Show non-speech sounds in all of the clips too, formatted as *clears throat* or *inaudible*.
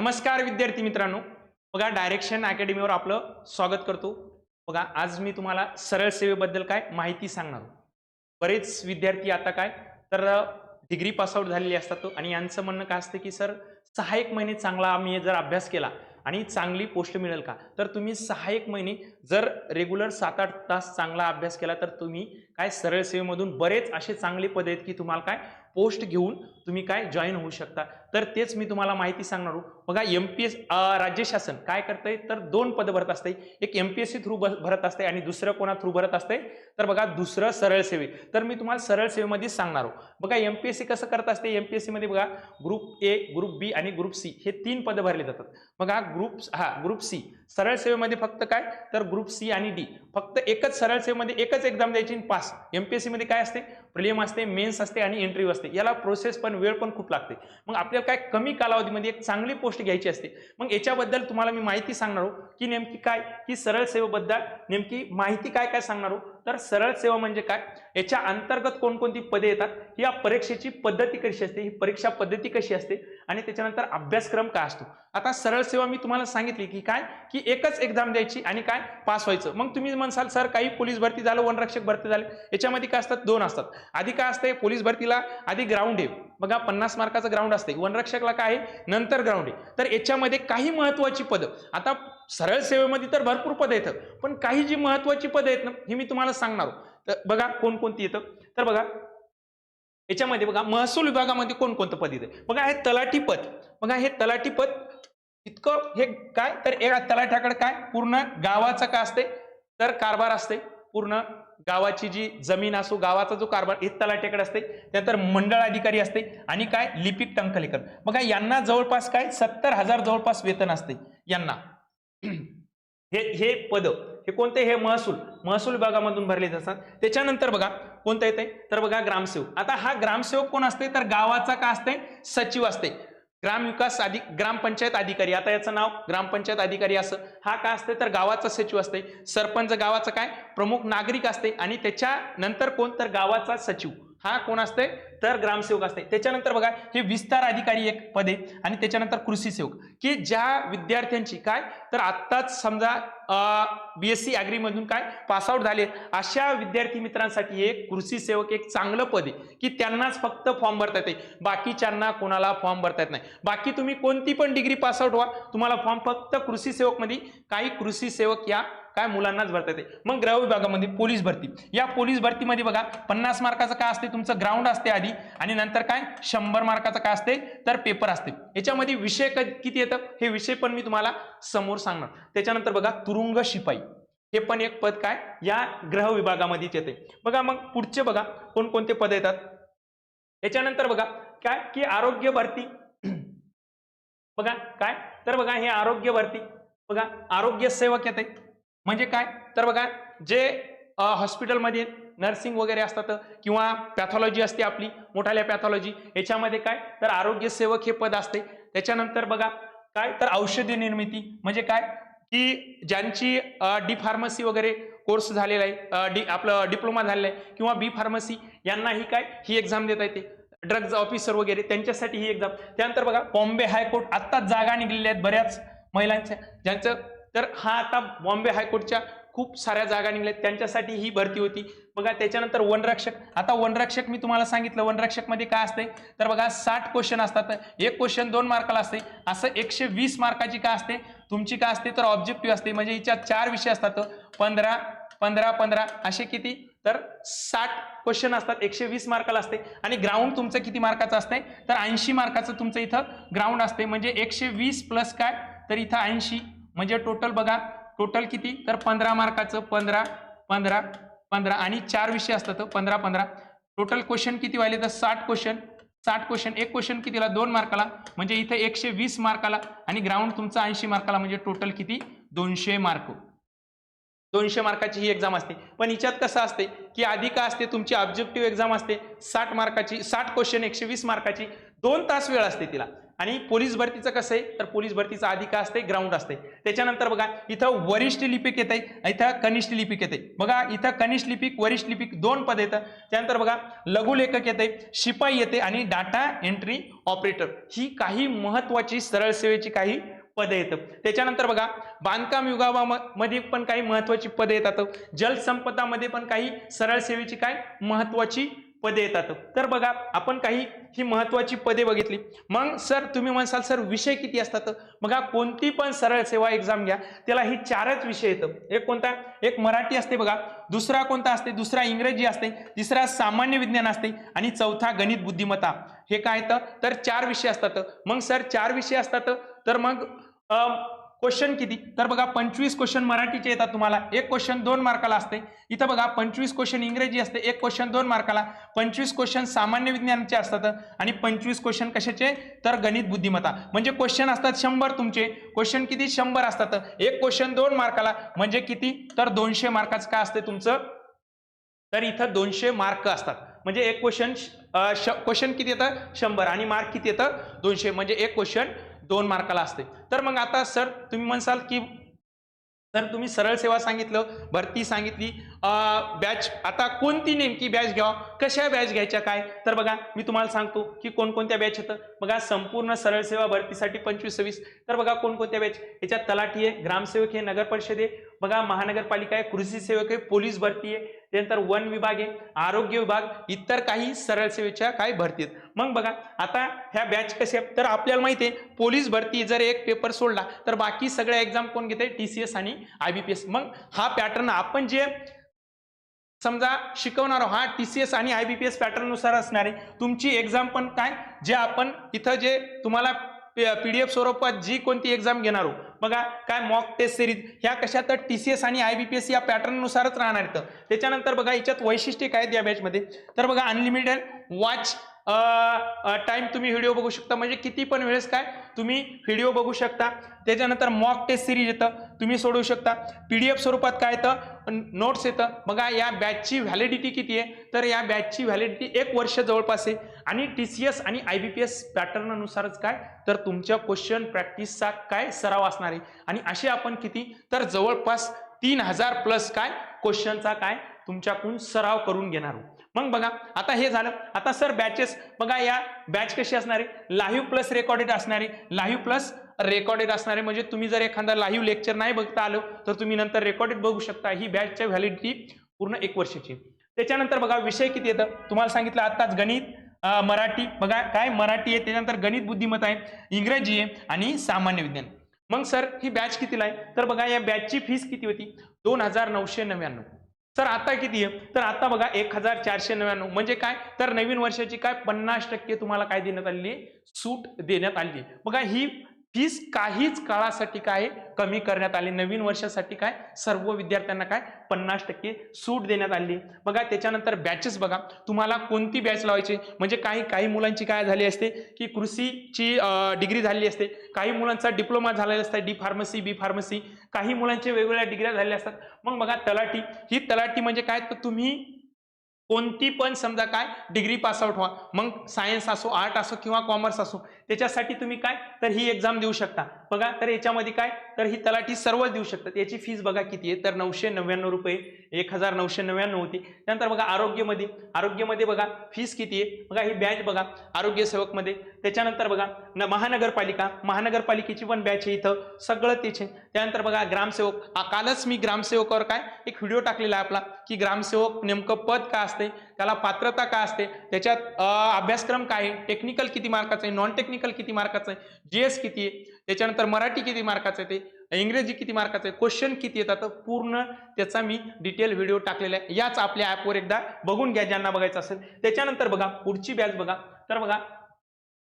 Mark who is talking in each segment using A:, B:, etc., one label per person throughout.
A: नमस्कार विद्यार्थी मित्रांनो. बघा डायरेक्शन अकॅडमीवर आपलं स्वागत करतो. बघा आज मी तुम्हाला सरळ सेवेबद्दल काय माहिती सांगणार बरेच विद्यार्थी आता काय तर डिग्री पासआउट झालेले असतात आणि यांचं म्हणणं काय असतं की सर सहा एक महिने चांगला आम्ही जर अभ्यास केला आणि चांगली पोस्ट मिळेल का? तर तुम्ही सहा एक महिने जर रेग्युलर सात आठ तास चांगला अभ्यास केला तर तुम्ही काय सरळ सेवेमधून बरेच असे चांगले पद आहेत की तुम्हाला काय पोस्ट घेऊन तुम्ही काय जॉईन होऊ शकता. तर तेच मी तुम्हाला माहिती सांगणार आहोत बघा एम पी एस राज्य शासन काय करतंय? तर दोन पद भरत असते एक M P S C through भरत असते आणि दुसरं कोणा थ्रू भरत असते तर बघा दुसरं सरळ सेवे. तर मी तुम्हाला सरळ सेवेमध्ये सांगणार आहोत बघा एम पी एस सी कसं करत असते? एम पी एस सीमध्ये बघा ग्रुप ए ग्रुप बी आणि ग्रुप सी हे तीन पदं भरले जातात. बघा ग्रुप हा ग्रुप सी सरळ सेवेमध्ये फक्त काय? तर ग्रुप सी आणि डी फक्त एकच सरळ सेवेमध्ये एकच एक्झाम द्यायची पास एम पी एस सीमध्ये काय असते? प्रिलियम असते मेन्स असते आणि इंटरव्ह्यू असते. याला प्रोसेस पण वेळ पण खूप लागते. मग आपल्याला काय कमी कालावधीमध्ये एक चांगली पोस्ट घ्यायची असते. मग याच्याबद्दल तुम्हाला मी माहिती सांगणार हो की नेमकी काय की सरळ सेवेबद्दल नेमकी माहिती काय काय सांगणार हो? तर सरळ सेवा म्हणजे काय? याच्या अंतर्गत कोणकोणती पदे येतात? ही या परीक्षेची पद्धती कशी असते? ही परीक्षा पद्धती कशी असते? आणि त्याच्यानंतर अभ्यासक्रम काय असतो? आता सरळ सेवा मी तुम्हाला सांगितली की काय? की एकच एक्झाम द्यायची आणि काय? पास व्हायचं. मग तुम्ही म्हणसाल सर काही पोलीस भरती झालं वनरक्षक भरती झाले. याच्यामध्ये काय असतात? दोन असतात. आधी काय असते पोलीस भरतीला आधी ग्राउंड आहे. बघा पन्नास मार्काचं ग्राउंड असते वनरक्षकला काय आहे? नंतर ग्राउंड आहे. तर याच्यामध्ये काही महत्वाची पदं. आता सरळ सेवेमध्ये तर भरपूर पदं येतं. पण काही जी महत्वाची पदं आहेत ना ही मी तुम्हाला सांगणार तर बघा कोणकोणती येतं? तर बघा याच्यामध्ये बघा महसूल विभागामध्ये कोणकोणतं पद येतं? बघा हे तलाठी पद. बघा हे तलाठी पद इतकं हे काय? तर एका तलाठ्याकडे काय? पूर्ण गावाचं काय असते तर कारभार असते पूर्ण गावाची जी जमीन असो गावाचा जो कारभार हे तलाठ्याकडे असते त्यानंतर मंडळ अधिकारी असते आणि काय? लिपिक टंकलेकर. बघा यांना जवळपास काय? सत्तर हजार जवळपास वेतन असते यांना. *clears throat* हे हे पद. हे कोणते? हे महसूल. महसूल विभागामधून भरले जातात. त्याच्यानंतर बघा कोणतं येते तर बघा ग्रामसेवक. आता हा ग्रामसेवक कोण असते तर गावाचा का असते सचिव असते ग्रामविकास अधिक ग्रामपंचायत अधिकारी. आता याचं नाव ग्रामपंचायत अधिकारी असं. हा काय असते तर गावाचा सचिव असते सरपंच गावाचं काय? प्रमुख नागरिक असते आणि त्याच्यानंतर कोण? तर गावाचा सचिव. हा कोण असते तर ग्रामसेवक असते. त्याच्यानंतर बघा हे विस्तार अधिकारी एक पद आहे आणि त्याच्यानंतर कृषी सेवक. की ज्या विद्यार्थ्यांची काय? तर आत्ताच समजा बी एस सी अॅग्रीमधून काय? पासआउट झाले. अशा विद्यार्थी मित्रांसाठी एक कृषी सेवक एक चांगलं पद आहे की त्यांनाच फक्त फॉर्म भरता येते. बाकीच्यांना कोणाला फॉर्म भरता येत नाही. बाकी तुम्ही कोणती पण डिग्री पासआउट व्हा. तुम्हाला फॉर्म फक्त कृषी सेवकमध्ये. काही कृषी सेवक या काय मुलांनाच भरता येते. मग ग्रह विभागामध्ये पोलीस भरती. या पोलीस भरतीमध्ये बघा पन्नास मार्काचं काय असते? तुमचं ग्राउंड असते आधी. आणि नंतर काय? शंभर मार्काचं काय असते? तर पेपर असते. याच्यामध्ये विषय किती येतं? हे विषय पण मी तुम्हाला समोर सांगणार. त्याच्यानंतर बघा तुरुंग शिपाई. हे पण एक पद काय? या ग्रह विभागामध्येच येते. बघा मग पुढचे बघा कोणकोणते पद येतात? याच्यानंतर बघा काय? की आरोग्य भरती. *clears throat* बघा काय? तर बघा हे आरोग्य भरती. बघा आरोग्य सेवक येते. म्हणजे काय? तर बघा जे हॉस्पिटलमध्ये नर्सिंग वगैरे असतात किंवा पॅथॉलॉजी असते आपली मोठाल्या पॅथॉलॉजी याच्यामध्ये काय? तर आरोग्य सेवक हे पद असते. त्याच्यानंतर बघा काय? तर औषधी निर्मिती. म्हणजे काय? की ज्यांची डी फार्मसी वगैरे कोर्स झालेला आहे डी आपलं डिप्लोमा झालेला आहे किंवा बी फार्मसी यांनाही काय? ही एक्झाम देता येते. ड्रग्ज ऑफिसर वगैरे त्यांच्यासाठी ही एक्झाम त्यानंतर बघा बॉम्बे हायकोर्ट आत्ताच जागा निघलेल्या आहेत बऱ्याच महिलांच्या ज्यांचं तर हा आता बॉम्बे हायकोर्टच्या खूप साऱ्या जागा निघल्या. त्यांच्यासाठी ही भरती होती. बघा त्याच्यानंतर वनरक्षक आता वनरक्षक मी तुम्हाला सांगितलं वनरक्षकमध्ये काय असते तर बघा साठ क्वेश्चन असतात. एक क्वेश्चन दोन मार्काला असते असं एकशे वीस मार्काची का असते? तुमची का असते? तर ऑब्जेक्टिव्ह असते. म्हणजे हिच्यात चार विषय असतात. पंधरा पंधरा पंधरा असे किती? तर साठ क्वेश्चन असतात. एकशे वीस मार्काला असते. आणि ग्राउंड तुमचं किती मार्काचं असते तर ऐंशी मार्काचं तुमचं इथं ग्राउंड असते म्हणजे एकशे वीस प्लस काय? तर इथं ऐंशी. म्हणजे टोटल बघा टोटल किती? तर पंधरा मार्काचं पंधरा पंधरा पंधरा आणि चार विषय असतात पंधरा पंधरा. टोटल क्वेश्चन किती व्हायले तर साठ क्वेश्चन साठ क्वेश्चन एक क्वेश्चन कितीला? दोन मार्काला. म्हणजे इथे एकशे वीस मार्काला आणि ग्राउंड तुमचा ऐंशी मार्काला. म्हणजे टोटल किती? दोनशे मार्क. दोनशे मार्काची ही एक्झाम असते. पण हिच्यात कसं असते की आधी का असते तुमची ऑब्जेक्टिव्ह एक्झाम असते साठ मार्काची साठ क्वेश्चन एकशे वीस मार्काची दोन तास वेळ असते तिला. आणि पोलीस भरतीचं कसं आहे तर पोलीस भरतीचं आधी का असते ग्राउंड असते. त्याच्यानंतर बघा इथं वरिष्ठ लिपिक येते इथं कनिष्ठ लिपिक येते बघा इथं कनिष्ठ लिपिक वरिष्ठ लिपिक दोन पद येतं. त्यानंतर बघा लघुलेखक येते शिपाई येते आणि डाटा एंट्री ऑपरेटर ही काही महत्वाची सरळ सेवेची काही पदे येतं. त्याच्यानंतर बघा बांधकाम विभागामध्ये पण काही महत्वाची पदे येतात. जलसंपदामध्ये पण काही सरळ सेवेची काय महत्वाची पदे येतात. तर बघा आपण काही ही महत्वाची पदे बघितली. मग सर तुम्ही म्हणसाल सर विषय किती असतात? बघा कोणती पण सरळ सेवा एक्झाम घ्या त्याला ही चारच विषय येतं. एक कोणता? एक मराठी असते बघा दुसरा कोणता असते? दुसरा इंग्रजी असते तिसरा सामान्य विज्ञान असते आणि चौथा गणित बुद्धिमत्ता. हे काय येतं? तर चार विषय असतात. मग सर चार विषय असतात? तर मग क्वेश्चन किती? तर बघा पंचवीस क्वेश्चन मराठीचे येतात तुम्हाला. एक क्वेश्चन दोन मार्काला असते. इथं बघा पंचवीस क्वेश्चन इंग्रजी असते. एक क्वेश्चन दोन मार्काला. पंचवीस क्वेश्चन सामान्य विज्ञानाचे असतात. आणि पंचवीस क्वेश्चन कशाचे? तर गणित बुद्धिमत्ता. म्हणजे क्वेश्चन असतात शंभर तुमचे. क्वेश्चन किती? शंभर असतात. एक क्वेश्चन दोन मार्काला. म्हणजे किती? तर दोनशे मार्काचं काय असते तुमचं? तर इथं दोनशे मार्क असतात. म्हणजे एक क्वेश्चन क्वेश्चन किती येतं? शंभर. आणि मार्क किती येतं? दोनशे. म्हणजे एक क्वेश्चन दोन मार्काला असते. तर मग आता सर तुम्ही म्हणसाल की सर तुम्ही सरळ सेवा सांगितलं भरती सांगितली बॅच आता कोणती नेमकी बॅच घ्यावा? कशा बॅच घ्यायच्या काय? तर बघा मी तुम्हाला सांगतो की कोणकोणत्या बॅच येतं. बघा संपूर्ण सरळ सेवा भरतीसाठी पंचवीस सव्वीस. तर बघा कोणकोणत्या बॅच याच्यात तलाठी आहे ग्रामसेवक आहे नगर परिषद आहे. बघा महानगरपालिका आहे कृषी सेवक आहे पोलीस भरती आहे. त्यानंतर वन विभाग आहे आरोग्य विभाग इतर काही सरळ सेवेच्या काही भरती आहेत. मग बघा आता ह्या बॅच कसे तर आपल्याला माहिती आहे पोलीस भरती जर एक पेपर सोडला तर बाकी सगळ्या एक्झाम कोण घेते टी सी एस आणि आय बी पी एस मग हा पॅटर्न आपण जे समजा शिकवणार आहोत हा टी सी एस आणि आय बी पी एस पॅटर्ननुसार असणार आहे. तुमची एक्झाम पण काय? जे आपण इथं जे तुम्हाला पी डी एफ स्वरूपात जी कोणती एक्झाम घेणार हो बघा काय मॉक टेस्ट सिरीज ह्या कशा तर टी सी एस आणि आय बी पी एस या पॅटर्ननुसारच राहणार आहेत त्याच्यानंतर बघा याच्यात वैशिष्ट्य काय आहेत या बॅचमध्ये तर बघा अनलिमिटेड वॉच टाइम तुम्ही व्हिडिओ बघू शकता. म्हणजे किती पण वेळेस काय तुम्ही व्हिडिओ बघू शकता. त्याच्यानंतर मॉक टेस्ट सिरीज येतं. तुम्ही सोडवू शकता. पी डी एफ स्वरूपात काय येतं? नोट्स येतं. बघा या बॅचची व्हॅलिडिटी किती आहे? तर या बॅचची व्हॅलिडिटी एक वर्ष जवळपास आहे. आणि टी सी एस आणि आय बी पी एस पॅटर्ननुसारच काय? तर तुमच्या क्वेश्चन प्रॅक्टिसचा काय सराव असणार आहे? आणि असे आपण किती? तर जवळपास तीन हजार प्लस काय? क्वेश्चनचा काय? तुमच्याकडून सराव करून घेणार आहोत. मग बघा आता हे झालं. आता सर बॅचेस बघा या बॅच कशी असणारे? लाईव्ह प्लस रेकॉर्डेड असणारे. लाईव्ह प्लस रेकॉर्डेड असणारे म्हणजे तुम्ही जर एखादा लाईव्ह लेक्चर नाही बघता आलो तर तुम्ही नंतर रेकॉर्डेड बघू शकता. ही बॅचच्या व्हॅलिडिटी पूर्ण एक वर्षाची. त्याच्यानंतर बघा विषय किती येतं? तुम्हाला सांगितलं आत्ताच गणित मराठी. बघा काय मराठी आहे त्याच्यानंतर गणित बुद्धिमत्ता आहे इंग्रजी आहे आणि सामान्य विज्ञान. मग सर ही बॅच कितीला आहे? तर बघा या बॅचची फीस किती होती? दोन हजार नऊशे नव्याण्णव. सर आता किती आहे? तर आता बघा एक हजार चारशे नव्याण्णव. म्हणजे काय? तर नवीन वर्षाची काय? पन्नास टक्के तुम्हाला काय देण्यात आली सूट देण्यात आली आहे. बघा ही फीस काहीच काळासाठी काय कमी करण्यात आली नवीन वर्षासाठी काय सर्व विद्यार्थ्यांना काय पन्नास टक्के सूट देण्यात आली. बघा त्याच्यानंतर बॅचेस बघा. तुम्हाला कोणती बॅच लावायची? म्हणजे काही काही मुलांची काय झाली असते की कृषीची डिग्री झालेली असते. काही मुलांचा डिप्लोमा झालेला असतो डी फार्मसी बी फार्मसी काही मुलांचे वेगवेगळ्या डिग्र्या झालेल्या असतात. मग बघा तलाठी. ही तलाठी म्हणजे काय? तर तुम्ही कोणती पण समजा काय डिग्री पासआउट व्हा. मग सायन्स असो आर्ट असो किंवा कॉमर्स असो त्याच्यासाठी तुम्ही काय तर ही एक्झाम देऊ शकता. बघा तर याच्यामध्ये काय तर ही तलाठी सर्वच देऊ शकतात. याची फीस बघा किती आहे. तर नऊशे नव्याण्णव रुपये एक हजार नऊशे नव्याण्णव होती. त्यानंतर बघा आरोग्यमध्ये. आरोग्यमध्ये बघा फीस किती आहे. बघा ही बॅच बघा आरोग्य सेवकमध्ये. त्याच्यानंतर बघा न महानगरपालिका. महानगरपालिकेची पण बॅच आहे इथं. सगळं तेच आहे. त्यानंतर बघा ग्रामसेवक. कालच मी ग्रामसेवकावर काय एक व्हिडिओ टाकलेला आहे आपला की ग्रामसेवक नेमकं पद काय असतं? त्याला पात्रता काय असते? त्याच्यात अभ्यासक्रम काय आहे? टेक्निकल किती मार्काचं आहे? नॉन टेक्निकल किती मार्काचं आहे? जी एस किती आहे? त्याच्यानंतर मराठी किती मार्काचं आहे ते? इंग्रजी किती मार्काचं आहे? क्वेश्चन किती येतात? पूर्ण त्याचा मी डिटेल व्हिडिओ टाकलेला आहे. याच आपल्या ॲपवर एकदा बघून घ्या ज्यांना बघायचं असेल. त्याच्यानंतर बघा पुढची बॅच बघा. तर बघा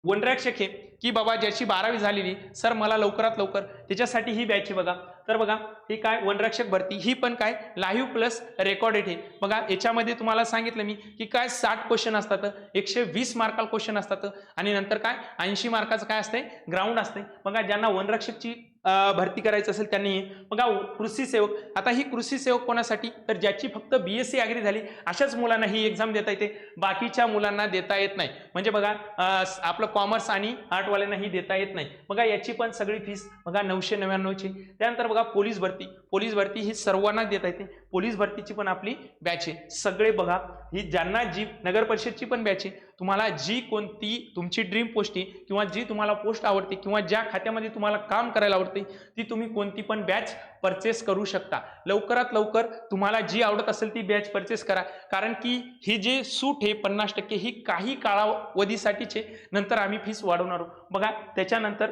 A: वनरक्षक हे की बाबा ज्याची बारावी झालेली सर मला लवकरात लवकर त्याच्यासाठी ही बॅच आहे बघा. तर बघा ही काय वनरक्षक भरती ही पण काय लाईव्ह प्लस रेकॉर्डेड आहे. बघा याच्यामध्ये तुम्हाला सांगितलं मी की काय साठ क्वेश्चन असतात एकशे वीस मार्काला क्वेश्चन असतात आणि नंतर काय ऐंशी मार्काचं काय असतंय? ग्राउंड असते बघा ज्यांना वनरक्षकची भरती करायचं असेल त्यांनी. बघा कृषी सेवक आता ही कृषी सेवक कोणासाठी? तर ज्याची फक्त बी एस सी ॲग्री झाली अशाच मुलांना ही एक्झाम देता येते. बाकीच्या मुलांना देता येत नाही. म्हणजे बघा आपलं कॉमर्स आणि आर्टवाल्यांना ही देता येत नाही. बघा याची पण सगळी फीस बघा नऊशे नव्याण्णवची त्यानंतर बघा पोलीस भरती. पोलीस भरती ही सर्वांना देता येते. पोलीस भरतीची पण आपली बॅच आहे. सगळे बघा ही ज्यांना जी नगर परिषदची पण बॅच आहे तुम्हाला जी कोणती तुमची ड्रीम पोस्ट आहे किंवा जी तुम्हाला पोस्ट आवडते किंवा ज्या खात्यामध्ये तुम्हाला काम करायला आवडते ती तुम्ही कोणती पण बॅच परचेस करू शकता. लवकरात लवकर तुम्हाला जी आवडत असेल ती बॅच परचेस करा. कारण की ही जे सूट आहे पन्नास टक्के ही काही कालावधीसाठीचे नंतर आम्ही फीस वाढवणार आहोत. बघा त्याच्यानंतर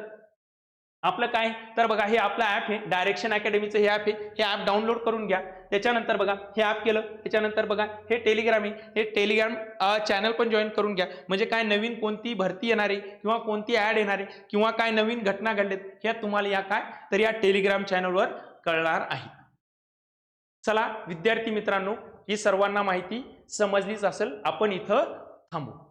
A: आपलं काय? तर बघा हे आपलं ॲप आहे. डायरेक्शन अकॅडमीचं हे ॲप आहे. हे ॲप डाउनलोड करून घ्या. त्याच्यानंतर बघा हे ॲप केलं. त्याच्यानंतर बघा हे टेलिग्राम आहे. हे टेलिग्राम चॅनल पण जॉईन करून घ्या. म्हणजे काय नवीन कोणती भरती येणार आहे? किंवा कोणती ॲड येणार आहे? किंवा काय नवीन घटना घडलेत? ह्या तुम्हाला या काय? तर या टेलिग्राम चॅनलवर कळणार आहे. चला विद्यार्थी मित्रांनो ही सर्वांना माहिती समजलीच असेल. आपण इथं थांबू.